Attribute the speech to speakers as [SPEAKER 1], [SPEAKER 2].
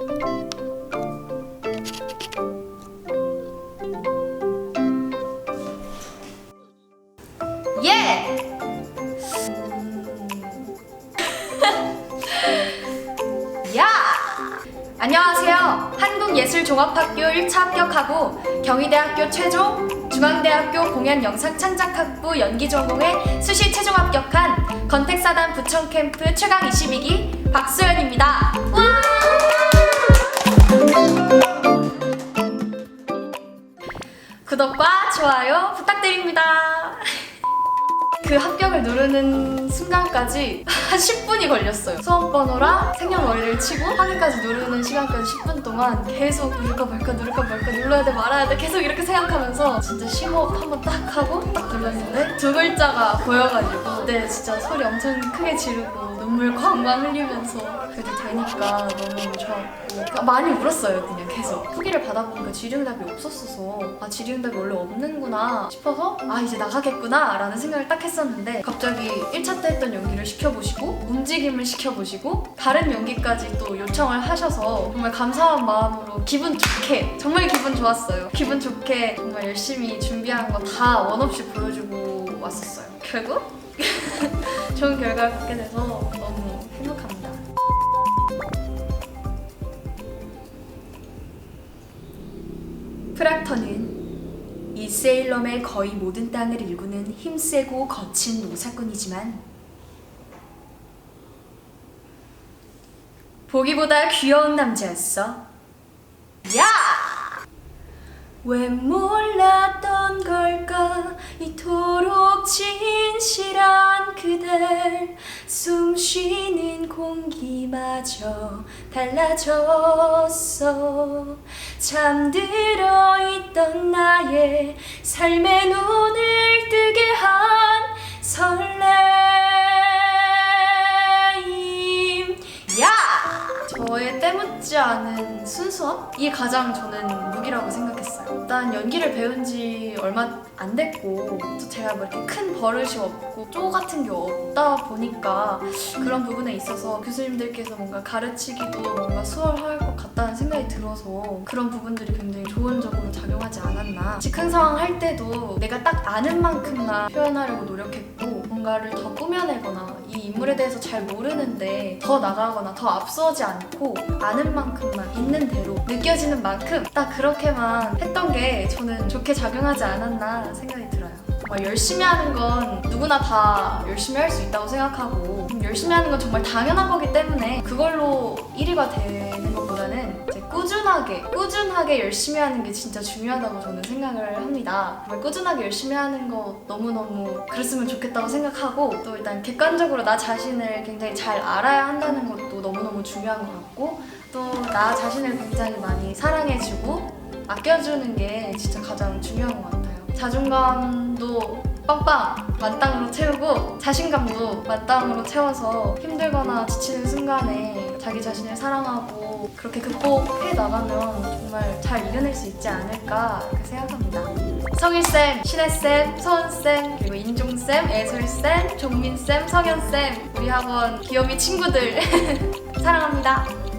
[SPEAKER 1] 예! 야! 안녕하세요. 한국예술종합학교 1차 합격하고 경희대학교 최종, 중앙대학교 공연영상창작학부 연기전공에 수시 최종 합격한 건택사단 부천캠프 최강 22기 박수연입니다. 구독과 좋아요 부탁드립니다. 그 합격을 누르는 순간까지 한 10분이 걸렸어요. 수험 번호랑 생년월일을 치고 확인까지 누르는 시간까지 10분 동안 계속 누를까 말까 누를까 말까 눌러야 돼 말아야 돼 계속 이렇게 생각하면서 진짜 심호흡 한번 딱 하고 딱 눌렀는데 두 글자가 보여가지고 네 진짜 소리 엄청 크게 지르고 눈물 광광 흘리면서 그래도 되니까 너무 좋았고 그러니까 많이 울었어요 그냥 계속. 후기를 받아보니까 질의응답이 없었어서 아 질의응답이 원래 없는구나 싶어서 아 이제 나가겠구나 라는 생각을 딱 했었는데 갑자기 1차 때 했던 연기를 시켜보시고 움직임을 시켜보시고 다른 연기까지 또 요청을 하셔서 정말 감사한 마음으로 기분 좋게 정말 기분 좋았어요. 기분 좋게 정말 열심히 준비한 거 다 원없이 보여주고 왔었어요. 결국 좋은 결과를 갖게 돼서 너무 행복합니다. 프락터는 이 세일럼의 거의 모든 땅을 일구는 힘세고 거친 노사꾼이지만 보기보다 귀여운 남자였어. 야! 왜 몰랐던 걸까 이토록 진실한 그댈 숨 쉬는 공기마저 달라졌어. 잠들어 있던 나의 삶의 눈을 뜨게 한 때묻지 않은 순수함? 이게 가장 저는 무기라고 생각했어요. 일단 연기를 배운 지 얼마 안 됐고 또 제가 뭐 이렇게 큰 버릇이 없고 쪼 같은 게 없다 보니까 그런 부분에 있어서 교수님들께서 뭔가 가르치기도 뭔가 수월할 것 같다는 생각이 들어서 그런 부분들이 굉장히 좋은 점으로 작용하지 않았나. 즉흥 상황 할 때도 내가 딱 아는 만큼만 표현하려고 노력했고 뭔가를 더 꾸며내거나 이 인물에 대해서 잘 모르는데 더 나가거나 더 앞서지 않고 아는 만큼만 있는 대로 느껴지는 만큼 딱 그렇게만 했던 게 저는 좋게 작용하지 않았나 생각이 들어요. 정말 열심히 하는 건 누구나 다 열심히 할 수 있다고 생각하고 음, 열심히 하는 건 정말 당연한 거기 때문에 그걸로 1위가 되는 꾸준하게 꾸준하게 열심히 하는 게 진짜 중요하다고 저는 생각을 합니다. 정말 꾸준하게 열심히 하는 거 너무너무 그랬으면 좋겠다고 생각하고 또 일단 객관적으로 나 자신을 굉장히 잘 알아야 한다는 것도 너무너무 중요한 것 같고 또 나 자신을 굉장히 많이 사랑해주고 아껴주는 게 진짜 가장 중요한 것 같아요. 자존감도 빵빵 만땅으로 채우고 자신감도 만땅으로 채워서 힘들거나 지치는 순간에 자기 자신을 사랑하고 그렇게 극복해 나가면 정말 잘 이겨낼 수 있지 않을까 이렇게 생각합니다. 성일쌤, 신혜쌤, 서은쌤, 그리고 인종쌤, 애솔쌤, 종민쌤, 성현쌤 우리 학원 귀요미 친구들 사랑합니다.